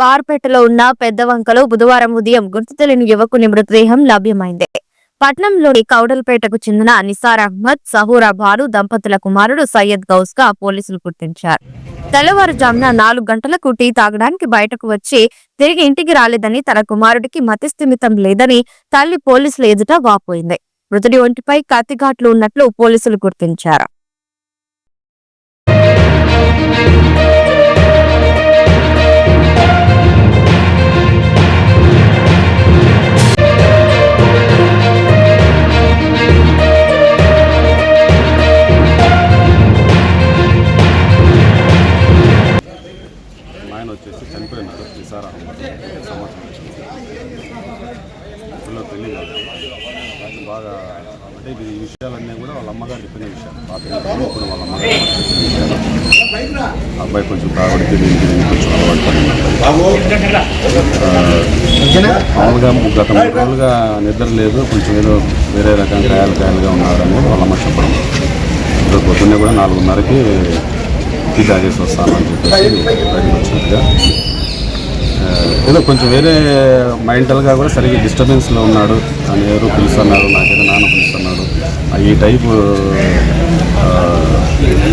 బార్పేటలో ఉన్న పెద్దవంకలో బుధవారం ఉదయం గుర్తు తెలియని యువకుని మృతదేహం లభ్యమైంది. పట్నంలోని కౌడల్పేటకు చెందిన నిసార్ అహ్మద్ సహూరా బారు దంపతుల కుమారుడు సయ్యద్ గౌస్గా పోలీసులు గుర్తించారు. తెల్లవారుజామున నాలుగు గంటలకు టీ తాగడానికి బయటకు వచ్చి తిరిగి ఇంటికి రాలేదని తన కుమారుడికి మతిస్థిమితం లేదని తల్లి పోలీసుల ఎదుట వాపోయింది. మృతుడి ఒంటిపై కత్తిఘాట్లు ఉన్నట్లు పోలీసులు గుర్తించారు. ఆయన వచ్చేసి చనిపోయినాడు నిసార్ అహ్మద్ సంవత్సరం కాదు వాళ్ళు బాగా అంటే ఈ విషయాలన్నీ కూడా వాళ్ళ అమ్మగారు చెప్పిన విషయాలు. ఇప్పుడు వాళ్ళ అమ్మగారు అబ్బాయి కొంచెం తాగడికి దీనికి కొంచెం అలవాటు మామూలుగా గత మూడు రోజులుగా నిద్ర లేదు కొంచెం ఏదో వేరే రకం కాయలు కాయలుగా ఉన్నారని వాళ్ళ అమ్మ చెప్పడం. ఈరోజు పొద్దున్నే కూడా నాలుగున్నరకి టీ తాగేసి వస్తాను అని చెప్పేసి బయటకు ఏదో కొంచెం వేరే మెంటల్గా కూడా సరిగ్గా డిస్టర్బెన్స్లో ఉన్నాడు. అని ఎవరు పిలుస్తున్నారు నాకేదో నాన్న పిలుస్తున్నాడు ఈ టైపు ఆ,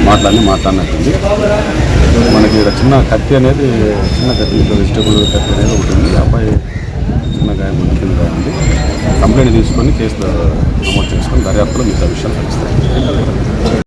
మాటలన్నీ మాట్లాడినట్టుంది. మనకి ఇక్కడ చిన్న కత్తి అనేది చిన్న కత్తి వెజిటబుల్ కత్తి అనేది ఒకటి ఉంది. అబ్బాయి చిన్న గాయం ఉంది కాబట్టి కంప్లైంట్ తీసుకొని కేసు నమోదు చేసుకొని దర్యాప్తులో మిగతా విషయాలు తెలుస్తాయి